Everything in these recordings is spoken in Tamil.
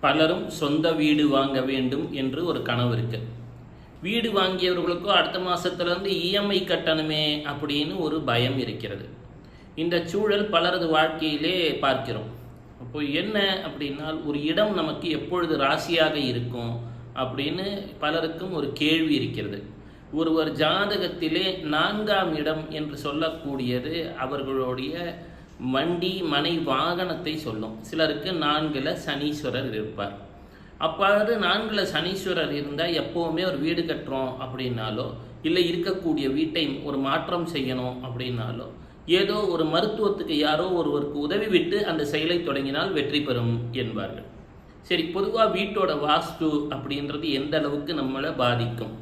பலரும் சொந்த வீடு வாங்க வேண்டும் என்று ஒரு கனவு இருக்கு. வீடு வாங்கியவர்களுக்கும் அடுத்த மாதத்துலேருந்து இஎம்ஐ கட்டணுமே அப்படின்னு ஒரு பயம் இருக்கிறது. இந்த சூழல் பலரது வாழ்க்கையிலே பார்க்கிறோம். அப்போ என்ன அப்படின்னா ஒரு இடம் நமக்கு எப்பொழுது ராசியாக இருக்கும் அப்படின்னு பலருக்கும் ஒரு கேள்வி இருக்கிறது. ஒருவர் ஜாதகத்திலே நான்காம் இடம் என்று சொல்லக்கூடியது அவர்களுடைய வண்டி மனை வாகனத்தை சொல்லும். சிலருக்கு நான்கில் சனீஸ்வரர் இருப்பார். அப்பாவது நான்கில் சனீஸ்வரர் இருந்தால் எப்போவுமே ஒரு வீடு கட்டுறோம் அப்படின்னாலோ இல்லை இருக்கக்கூடிய வீட்டை ஒரு மாற்றம் செய்யணும் அப்படின்னாலோ ஏதோ ஒரு மருத்துவத்துக்கு யாரோ ஒருவருக்கு உதவி விட்டு அந்த செயலை தொடங்கினால் வெற்றி பெறும் என்பார்கள். சரி பொதுவாக வீட்டோட வாஸ்து அப்படின்றது எந்த அளவுக்கு நம்மளை பாதிக்கும்?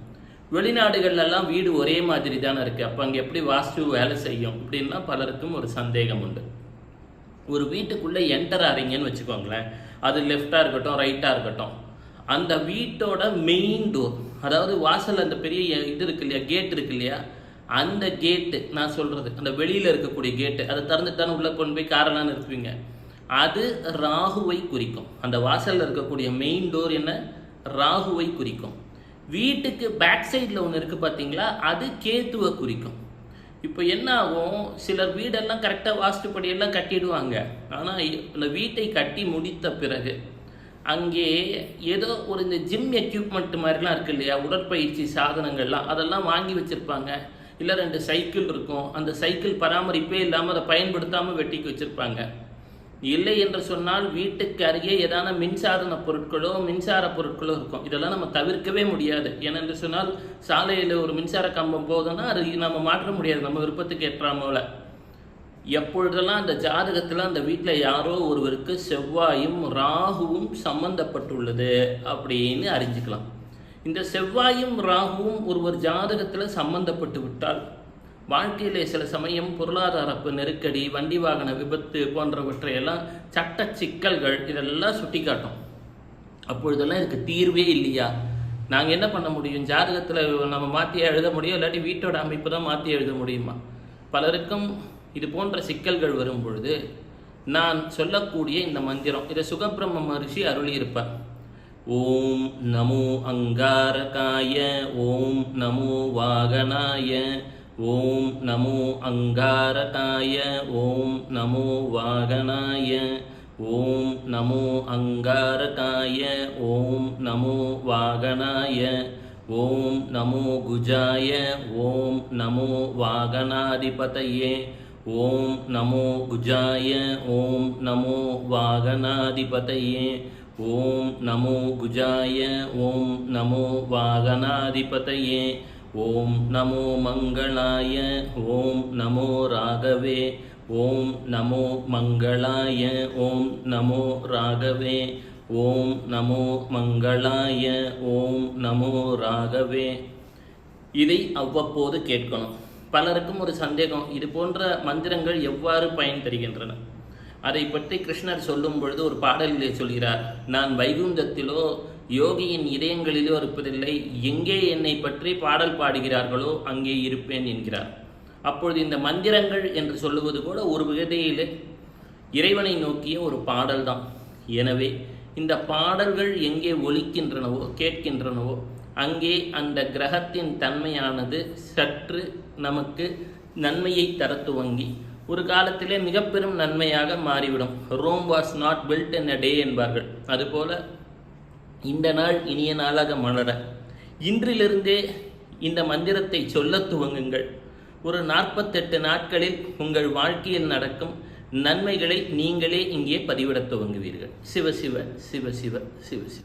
வெளிநாடுகள்லாம் வீடு ஒரே மாதிரி தானே இருக்குது அப்போ அங்கே எப்படி வாஸ்து வேலை செய்யும் அப்படின்லாம் பலருக்கும் ஒரு சந்தேகம் உண்டு. ஒரு வீட்டுக்குள்ளே என்டர் ஆறீங்கன்னு வச்சுக்கோங்களேன். அது லெஃப்டாக இருக்கட்டும் ரைட்டாக இருக்கட்டும். அந்த வீட்டோட மெயின் டோர் அதாவது வாசல் அந்த பெரிய இது இருக்கு இல்லையா கேட் இருக்கு இல்லையா அந்த கேட்டு நான் சொல்கிறது அந்த வெளியில் இருக்கக்கூடிய கேட்டு அதை திறந்துட்டு உள்ளே கொண்டு போய் காரெல்லாம் நிறுத்துவீங்க. அது ராகுவை குறிக்கும். அந்த வாசலில் இருக்கக்கூடிய மெயின் டோர் என்ன? ராகுவை குறிக்கும். வீட்டுக்கு பேக் சைடில் ஒன்று இருக்குது பார்த்தீங்களா அது கேத்துவை குறிக்கும். இப்போ என்ன ஆகும்? சிலர் வீடெல்லாம் கரெக்டாக வாஸ்துப்படியெல்லாம் கட்டிடுவாங்க. ஆனால் இந்த வீட்டை கட்டி முடித்த பிறகு அங்கே ஏதோ ஒரு இந்த ஜிம் எக்யூப்மெண்ட் மாதிரிலாம் இருக்கு இல்லையா? உடற்பயிற்சி சாதனங்கள்லாம் அதெல்லாம் வாங்கி வச்சுருப்பாங்க. இல்லை ரெண்டு சைக்கிள் இருக்கும். அந்த சைக்கிள் பராமரிப்பே இல்லாமல் அதை பயன்படுத்தாமல் வெட்டிக்கு வச்சுருப்பாங்க. இல்லை என்று சொன்னால் வீட்டுக்கு அருகே ஏதான மின்சாதன பொருட்களோ மின்சார பொருட்களோ இருக்கும். இதெல்லாம் நம்ம தவிர்க்கவே முடியாது. ஏனென்று சொன்னால் சாலையில் ஒரு மின்சார கம்பம் போதுன்னா அது நம்ம மாற்ற முடியாது. நம்ம விருப்பத்துக்கு ஏற்றாமல எப்பொழுதெல்லாம் அந்த ஜாதகத்தில் அந்த வீட்டில் யாரோ ஒருவருக்கு செவ்வாயும் ராகுவும் சம்பந்தப்பட்டுள்ளது அப்படின்னு அறிஞ்சிக்கலாம். இந்த செவ்வாயும் ராகுவும் ஒருவர் ஜாதகத்தில் சம்பந்தப்பட்டு விட்டால் வாழ்க்கையிலே சில சமயம் பொருளாதார நெருக்கடி வண்டி வாகன விபத்து போன்றவற்றையெல்லாம் சட்ட சிக்கல்கள் இதெல்லாம் சுட்டி காட்டும் அப்பொழுதெல்லாம் இதுக்கு தீர்வே இல்லையா? நாங்கள் என்ன பண்ண முடியும்? ஜாதகத்தில் நம்ம மாற்றி எழுத முடியும்? இல்லாட்டி வீட்டோட அமைப்பு தான் மாற்றி எழுத முடியுமா? பலருக்கும் இது போன்ற சிக்கல்கள் வரும் பொழுது நான் சொல்லக்கூடிய இந்த மந்திரம் இதை சுகபிரம்ம மகர்ஷி அருளியிருப்பார். ஓம் நமோ அங்காரகாய ஓம் நமோ வாகனாய ஓம் நமோ அங்காரகாய ஓம் நமோ வாகனாய ஓம் நமோ அங்காரகாய ஓம் நமோ வாகனாய ஓம் நமோ குஜாய ஓம் நமோ வாகனாதிபதையே ஓம் நமோ குஜாய ஓம் நமோ வாகனாதிபதையே ஓம் நமோ குஜாய ஓம் நமோ வாகனாதிபதையே ஓம் நமோ மங்களாய ஓம் நமோ ராகவே ஓம் நமோ மங்களாய ஓம் நமோ ராகவே ஓம் நமோ மங்களாய ஓம் நமோ ராகவே. இதை அவ்வப்போது கேட்கணும். பலருக்கும் ஒரு சந்தேகம் இது போன்ற மந்திரங்கள் எவ்வாறு பயன் தருகின்றன? அதை பற்றி கிருஷ்ணர் சொல்லும் பொழுது ஒரு பாடலிலே சொல்கிறார் நான் வைகுந்தத்திலோ யோகியின் இதயங்களிலோ இருப்பதில்லை எங்கே என்னை பற்றி பாடல் பாடுகிறார்களோ அங்கே இருப்பேன் என்கிறார். அப்பொழுது இந்த மந்திரங்கள் என்று சொல்லுவது கூட ஒரு விகதையிலே இறைவனை நோக்கிய ஒரு பாடல் தான். எனவே இந்த பாடல்கள் எங்கே ஒலிக்கின்றனவோ கேட்கின்றனவோ அங்கே அந்த கிரகத்தின் தன்மையானது சற்று நமக்கு நன்மையை தர துவங்கி ஒரு காலத்திலே மிக பெரும் நன்மையாக மாறிவிடும். Rome was not built in a day என்பார்கள். அதுபோல இந்த நாள் இனிய நாளாக மலர. இன்றிலிருந்தே இந்த மந்திரத்தை சொல்ல துவங்குங்கள். ஒரு நாற்பத்தெட்டு நாட்களில் உங்கள் வாழ்க்கையில் நடக்கும் நன்மைகளை நீங்களே இங்கே பதிவிடத் துவங்குவீர்கள். சிவ சிவ சிவ சிவ சிவ சிவ.